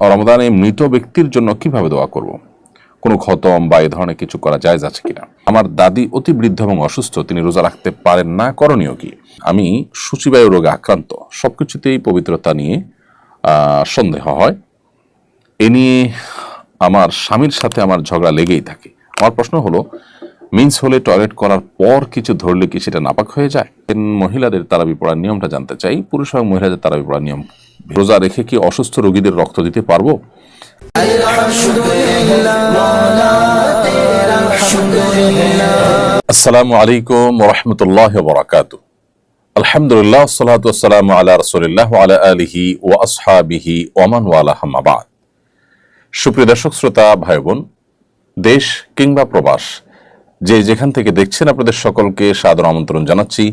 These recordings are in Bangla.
রমদানে মৃত ব্যক্তির জন্য কীভাবে দোয়া করব? কোনো খতম বা এ ধরনের কিছু করা যায় আছে কিনা? আমার দাদি অতি বৃদ্ধ এবং অসুস্থ, তিনি রোজা রাখতে পারেন না, করণীয় কি? আমি সূচিবায়ু রোগে আক্রান্ত, সবকিছুতেই পবিত্রতা নিয়ে সন্দেহ হয়। এ নিয়ে আমার স্বামীর সাথে আমার ঝগড়া লেগেই থাকে। আমার প্রশ্ন হলো, মিন্স হলে টয়লেট করার পর কিছু ধরলে কি সেটা নাপাক হয়ে যায়? মহিলাদের তারাবি পড়ার নিয়মটা জানতে চাই, পুরুষ এবং মহিলাদের তারাবি পড়ার নিয়ম রোজা রেখে কি অসুস্থ রোগীদের রক্ত দিতে পারব? আসসালামু আলাইকুম রহমতুল্লাহ বরাকাতু আলহামদুলিল্লাহ সালাত আসসালাম আলা রসুলিল্লাহ আলা আলিহি ও আসহাবিহি ওমান ওয়ালা সুপ্রিয় দর্শক, শ্রোতা ভাই বোন দেশ কিংবা প্রবাস, যে যেখান থেকে দেখছেন আপনাদের সকলকে সাদর আমন্ত্রণ জানাচ্ছি।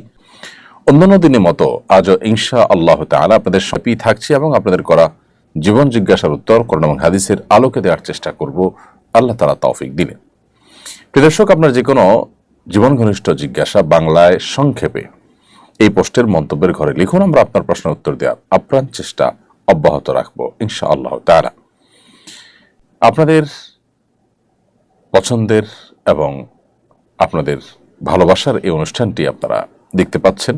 অন্যান্য দিনের মতো আজও ইনশা আল্লাহ তাআলা আপনাদের সপি থাকছি এবং আপনাদের করা জীবন জিজ্ঞাসার উত্তর করোনা এবং হাদিসের আলোকে দেওয়ার চেষ্টা করব। আল্লাহ তালা তৌফিক দিলেন প্রিয় দর্শক, আপনার যে কোনো জীবন ঘনিষ্ঠ জিজ্ঞাসা বাংলায় সংক্ষেপে এই পোস্টের মন্তব্যের ঘরে লিখুন, আমরা আপনার প্রশ্নের উত্তর দেওয়ার আপ্রাণ চেষ্টা অব্যাহত রাখব ইনশা আল্লাহ তাআলা। আপনাদের পছন্দের এবং আপনাদের ভালোবাসার এই অনুষ্ঠানটি আপনারা দেখতে পাচ্ছেন।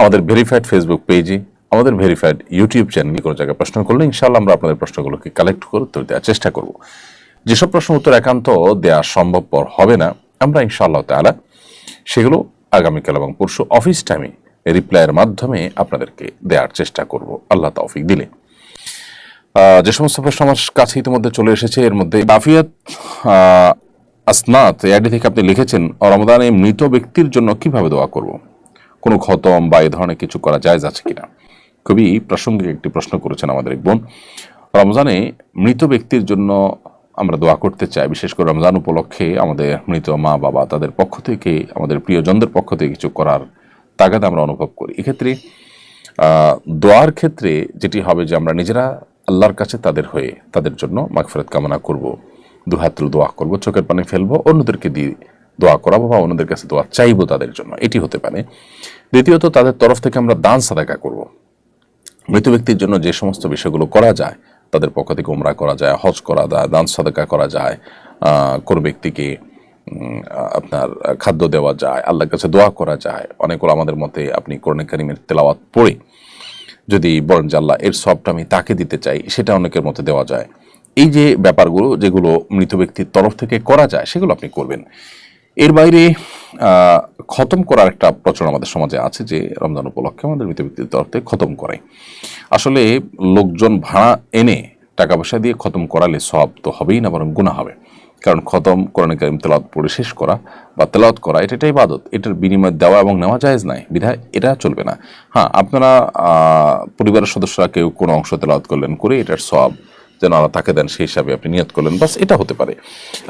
আমাদের ভেরিফাইড ফেসবুক পেজে আমাদের ভেরিফাইড ইউটিউব চ্যানেলে কোনো জায়গায় প্রশ্ন করলে ইনশাল্লাহ আমরা আপনাদের প্রশ্নগুলোকে কালেক্ট করে উত্তর দেওয়ার চেষ্টা করব। যেসব প্রশ্ন উত্তর একান্ত দেওয়া সম্ভবপর হবে না, আমরা ইনশাআল্লাহ তাআলা সেগুলো আগামীকাল এবং পরশু অফিস টাইমে রিপ্লাইয়ের মাধ্যমে আপনাদেরকে দেওয়ার চেষ্টা করব। আল্লাহ তৌফিক দিলে। যে সমস্ত প্রশ্ন আমার কাছে ইতিমধ্যে চলে এসেছে, এর মধ্যে বাফিয়াত আসনাত এআইডি থেকে আপনি লিখেছেন রমদানে মৃত ব্যক্তির জন্য কীভাবে দোয়া করব? কোনো খতম বা এ ধরনের কিছু করা যায় আছে কিনা? খুবই প্রাসঙ্গিক একটি প্রশ্ন করেছেন আমাদের এক বোন। রমজানে মৃত ব্যক্তির জন্য আমরা দোয়া করতে চাই। বিশেষ করে রমজান উপলক্ষে আমাদের মৃত মা, বাবা তাদের পক্ষ থেকে, আমাদের প্রিয়জনদের পক্ষ থেকে কিছু করার তাগাদ আমরা অনুভব করি। এক্ষেত্রে দোয়ার ক্ষেত্রে যেটি হবে যে আমরা নিজেরা আল্লাহর কাছে তাদের হয়ে তাদের জন্য মাগফিরাত কামনা করব দুহাত্র দোয়া করব, চোখের পানি ফেলব, অন্যদেরকে দিয়ে দোয়া করাবো বা অন্যদের কাছে দোয়া চাইব তাদের জন্য। এটি হতে পারে। দ্বিতীয়ত, তাদের তরফ থেকে আমরা দান সাদাকা করব। মৃত ব্যক্তির জন্য যে সমস্ত বিষয়গুলো করা যায়, তাদের পক্ষ থেকে উমরা করা যায়, হজ করা যায়, দান সাদাকা করা যায় কোনো ব্যক্তিকে আপনার খাদ্য দেওয়া যায়, আল্লাহর কাছে দোয়া করা যায় অনেকগুলো আমাদের মতে আপনি কোরআন কারিমের তেলাওয়াত পড়ে যদি বলেন যে আল্লাহ, এর সবটা আমি তাকে দিতে চাই, সেটা অনেকের মতে দেওয়া যায়। এই যে ব্যাপারগুলো, যেগুলো মৃত ব্যক্তির তরফ থেকে করা যায়, সেগুলো আপনি করবেন। এর বাইরে খতম করার একটা প্রচলন আমাদের সমাজে আছে যে রমজান উপলক্ষে আমাদের মৃত ব্যক্তির খতম করে। আসলে লোকজন ভাড়া এনে টাকা পয়সা দিয়ে খতম করালে সব তো হবেই না, বরং গুণা হবে। কারণ খতম, কোরআন কারিম তেলাওয়াত পড়ে শেষ করা বা তেলাওয়াত করা, এটা একটা ইবাদত। এটার বিনিময় দেওয়া এবং নেওয়া জায়েজ নাই। বিধায় এটা চলবে না। হ্যাঁ আপনারা পরিবারের সদস্যরা কেউ কোনো অংশ তেলাওয়াত করলেন করে এটার সব যেন আল্লাহ তাকে দেন, সেই হিসাবে আপনি নিয়ত করলেন। বাস এটা হতে পারে।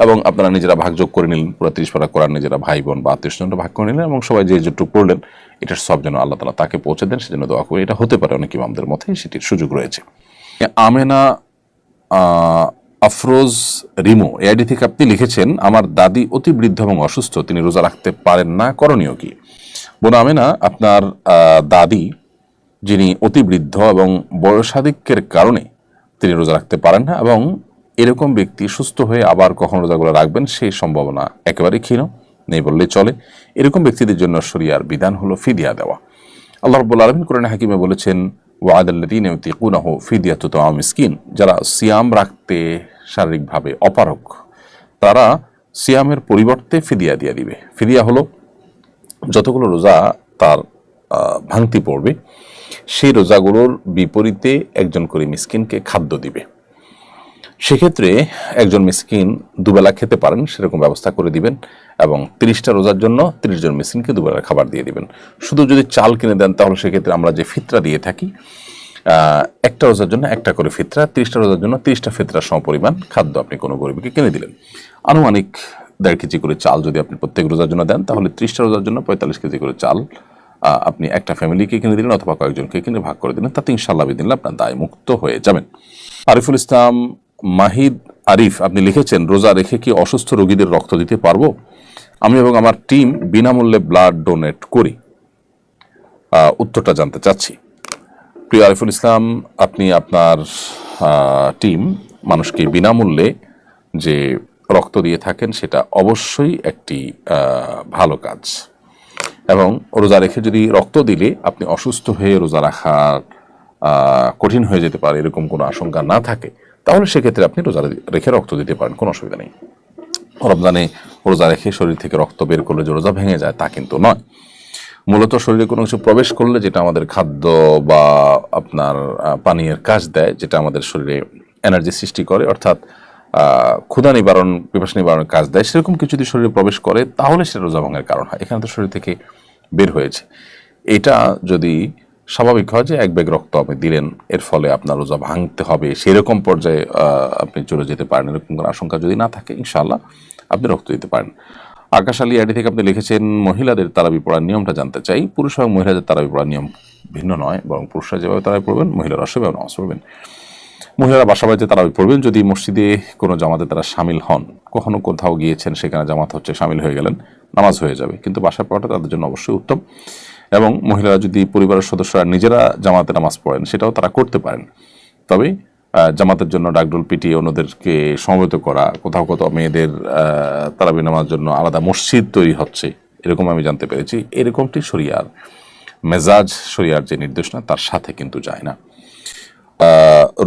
এবং আপনারা নিজেরা ভাগযোগ করে নিলেন। পুরো তিরিশ পারা করার নিজেরা ভাই, বোন বা আত্মীয় স্বজনরা ভাগ করে নিলেন এবং সবাই যে যেটুকু পড়লেন, এটার সব যেন আল্লাহ তালা তাকে পৌঁছে দেন, সেজন্য দোয়া করে এটা হতে পারে অনেক ইমামদের মধ্যে সেটির সুযোগ রয়েছে। আমেনা আফরোজ রিমো, এআইডি থেকে আপনি লিখেছেন, আমার দাদি অতি বৃদ্ধ এবং অসুস্থ, তিনি রোজা রাখতে পারেন না, করণীয় কি? বোন আমেনা, আপনার দাদি, যিনি অতি বৃদ্ধ এবং বয়সাধিক্যের কারণে তিনি রোজা রাখতে পারেন না এবং এরকম ব্যক্তি সুস্থ হয়ে আবার কখন রোজাগুলো রাখবেন সেই সম্ভাবনা একেবারেই ক্ষীণ, নেই বললেই চলে। এরকম ব্যক্তিদের জন্য শরিয়ার বিধান হলো ফিদিয়া দেওয়া। আল্লাহ রব্বুল আলমিন কোরআন হাকিমে বলেছেন ওয়াদাল্লাদিন ইউতিকুনাহু ফিদিয়াতু তাআম মিসকিন। যারা সিয়াম রাখতে শারীরিকভাবে অপারক তারা সিয়ামের পরিবর্তে ফিদিয়া দিয়ে দিবে। ফিদিয়া হলো যতগুলো রোজা তার ভাঙতি পড়বে সেই রোজাগুলোর বিপরীতে একজন করে মিসকিনকে খাদ্য দিবে। সেক্ষেত্রে একজন মিসকিন দুবেলা খেতে পারেন, সেরকম ব্যবস্থা করে দিবেন এবং তিরিশটা রোজার জন্য তিরিশ জন মিসকিনকে দুবেলা খাবার দিয়ে দিবেন। শুধু যদি চাল কিনে দেন, তাহলে সেক্ষেত্রে আমরা যে ফিতরা দিয়ে থাকি একটা রোজার জন্য একটা করে ফিতরা, তিরিশটা রোজার জন্য তিরিশটা ফিতরা সমপরিমাণ খাদ্য আপনি কোনো গরিবকে কিনে দিলেন। আনুমানিক দেড় কেজি করে চাল যদি আপনি প্রত্যেক রোজার জন্য দেন, তাহলে ত্রিশটা রোজার জন্য পঁয়তাল্লিশ কেজি করে চাল আপনি একটা ফ্যামিলিকে কিনে দিলেন অথবা কয়েকজনকে কিনে ভাগ করে দিলেন, তাতে ইনশাল্লাহ দিন আপনার দায় মুক্ত হয়ে যাবেন। আরিফুল ইসলাম, মাহিদ, আরিফ, আপনি লিখেছেন, রোজা রেখে কি অসুস্থ রোগীদের রক্ত দিতে পারব? আমি এবং আমার টিম বিনামূল্যে ব্লাড ডোনেট করি। উত্তরটা জানতে চাচ্ছি। প্রিয় আরিফুল ইসলাম, আপনি আপনার টিম মানুষকে বিনামূল্যে যে রক্ত দিয়ে থাকেন, সেটা অবশ্যই একটি ভালো কাজ। এবং রোজা রেখে যদি রক্ত দিলে আপনি অসুস্থ হয়ে রোজা রাখার কঠিন হয়ে যেতে পারে, এরকম কোনো আশঙ্কা না থাকে, তাহলে সেক্ষেত্রে আপনি রোজা রেখে রক্ত দিতে পারেন, কোনো অসুবিধা নেই। রমজানে রোজা রেখে শরীর থেকে রক্ত বের করলে যে রোজা ভেঙে যায়, তা কিন্তু নয়। মূলত শরীরে কোনো কিছু প্রবেশ করলে যেটা আমাদের খাদ্য বা আপনার পানীয়ের কাজ দেয়, যেটা আমাদের শরীরে এনার্জি সৃষ্টি করে, অর্থাৎ ক্ষুধা নিবারণ, পিপাসা নিবারণের কাজ দেয়, সেরকম কিছু যদি শরীরে প্রবেশ করে, তাহলে সেটা রোজা ভাঙের কারণ হয়। এখানে তো শরীর থেকে বের হয়েছে। এটা যদি স্বাভাবিক হয় যে এক ব্যাগ রক্ত আপনি দিলেন, এর ফলে আপনার রোজা ভাঙতে হবে, সেরকম পর্যায়ে আপনি চলে যেতে পারেন, এরকম কোনো আশঙ্কা যদি না থাকে, ইনশাআল্লাহ আপনি রক্ত দিতে পারেন। আকাশ আলী আইডি থেকে আপনি লিখেছেন, মহিলাদের তারাবি পড়ার নিয়মটা জানতে চাই। পুরুষ এবং মহিলাদের তারাবি পড়ার নিয়ম ভিন্ন নয়, বরং পুরুষরা যেভাবে তারাবি পড়বেন, মহিলারা সেভাবে নামাজ পড়বেন। মহিলারা বাসা বাড়িতে তারাবি পড়বেন, যদি মসজিদে কোনো জামাতে তারা সামিল হন, কখনো কোথাও গিয়েছেন, সেখানে জামাত হচ্ছে সামিল হয়ে গেলেন নামাজ হয়ে যাবে। কিন্তু বাসায় পড়াটা তাদের জন্য অবশ্যই উত্তম। এবং মহিলারা যদি পরিবারের সদস্যরা নিজেরা জামাতে নামাজ পড়েন, সেটাও তারা করতে পারেন। তবে জামাতের জন্য ডাকডোল পিটিয়ে অন্যদেরকে সমবেত করা, কোথাও কোথাও মেয়েদের তারাবি নামার জন্য আলাদা মসজিদ তৈরি হচ্ছে, এরকম আমি জানতে পেরেছি। এরকমটি শরিয়ার মেজাজ, শরিয়ার যে নির্দেশনা, তার সাথে কিন্তু যায় না।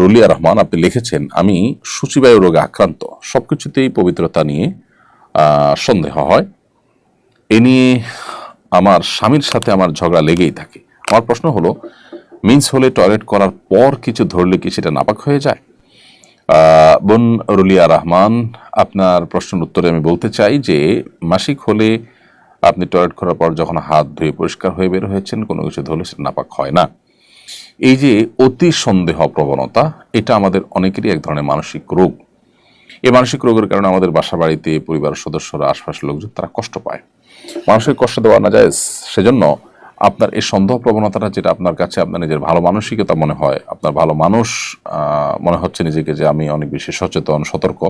রুলিয়া রহমান, আপনি লিখেছেন, আমি সূচিবায়ু রোগে আক্রান্ত। সবকিছুতেই পবিত্রতা নিয়ে সন্দেহ হয়। এ নিয়ে আমার স্বামীর সাথে আমার ঝগড়া লেগেই থাকে। আমার প্রশ্ন হলো, মিন্স হলে টয়লেট করার পর কিছু ধরলে কি সেটা নাপাক হয়ে যায়? বোন রুলিয়া রহমান, আপনার প্রশ্নের উত্তরে আমি বলতে চাই যে, মাসিক হলে আপনি টয়লেট করার পর যখন হাত ধুয়ে পরিষ্কার হয়ে বের হয়েছেন, কোনো কিছু ধরলে সেটা নাপাক হয় না। এই যে অতি সন্দেহ প্রবণতা, এটা আমাদের অনেকেরই এক ধরনের মানসিক রোগ। এই মানসিক রোগের কারণে আমাদের বাসা বাড়িতে পরিবারের সদস্যরা, আশপাশের লোকজন, তারা কষ্ট পায়। মানুষের কষ্ট দেওয়া না যায় সেজন্য আপনার এই সন্দেহ প্রবণতাটা যেটা আপনার কাছে আপনার নিজের ভালো মানসিকতা মনে হয়, আপনার ভালো মানুষ মনে হচ্ছে নিজেকে যে আমি অনেক বেশি সচেতন, সতর্ক।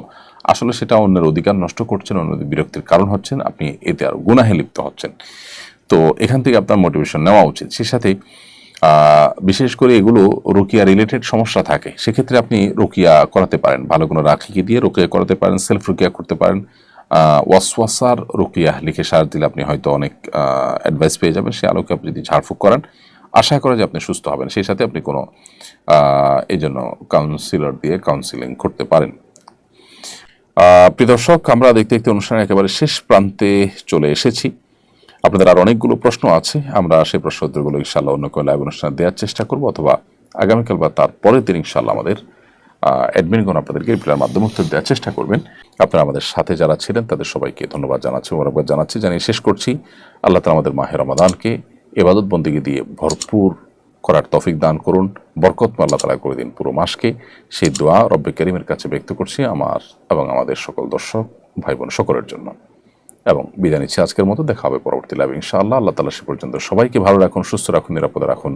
আসলে সেটা অন্যের অধিকার নষ্ট করছেন অন্যদের বিরক্তির কারণ হচ্ছেন, আপনি এতে আর গুনাহে লিপ্ত হচ্ছেন। তো এখান থেকে আপনার মোটিভেশন নেওয়া উচিত। সেই সাথে বিশেষ করে এগুলো রুকিয়া রিলেটেড সমস্যা থাকে। সেক্ষেত্রে আপনি রুকিয়া করাতে পারেন। ভালো কোনো রাখিকে দিয়ে রুকিয়া করাতে পারেন সেলফ রুকিয়া করতে পারেন। ওয়াসওয়াসার রুকিয়া লিখে সার দিলে আপনি হয়তো অনেক অ্যাডভাইস পেয়ে যাবেন সে আলোকে আপনি যদি ঝাড়ফুঁক করেন আশা করা যে আপনি সুস্থ হবেন। সেই সাথে আপনি কোনো এই জন্য কাউন্সিলর দিয়ে কাউন্সিলিং করতে পারেন। আহ, প্রিয় দর্শক আমরা দেখতে দেখতে অনুষ্ঠানের একেবারে শেষ প্রান্তে চলে এসেছি। আপনাদের আর অনেকগুলো প্রশ্ন আছে আমরা সেই প্রশ্ন উত্তরগুলো ইনশাল্লাহ অন্য কোনো লাইভ অনুষ্ঠানে দেওয়ার চেষ্টা করব অথবা আগামীকাল বা তারপরের দিন ইনশাল্লাহ আমাদের অ্যাডমিনগণ আপনাদেরকে রিপ্লাইয়ের মাধ্যমে উত্তর দেওয়ার চেষ্টা করবেন। আপনারা আমাদের সাথে যারা ছিলেন, তাদের সবাইকে ধন্যবাদ জানাচ্ছি মোরাবাদ জানাচ্ছি। জানিয়ে শেষ করছি, আল্লাহ তালা আমাদের মাহের রমাদানকে এবাদত বন্দিকে দিয়ে ভরপুর করার তফিক দান করুন। বরকতময় আল্লাহ তালা করে দিন পুরো মাসকে। সেই দোয়া রব্বে করিমের কাছে ব্যক্ত করছি আমার এবং আমাদের সকল দর্শক ভাই বোন সকলের জন্য। এবং বিদায় নিচ্ছি আজকের মতো, দেখা হবে পরবর্তী লাভ ইনশাআল্লাহ। আল্লাহ তালা সে পর্যন্ত সবাইকে ভালো রাখুন, সুস্থ রাখুন, নিরাপদে রাখুন।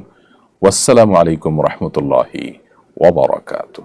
ওয়াসসালামু আলাইকুম রহমতুল্লাহি ওবরাকাতু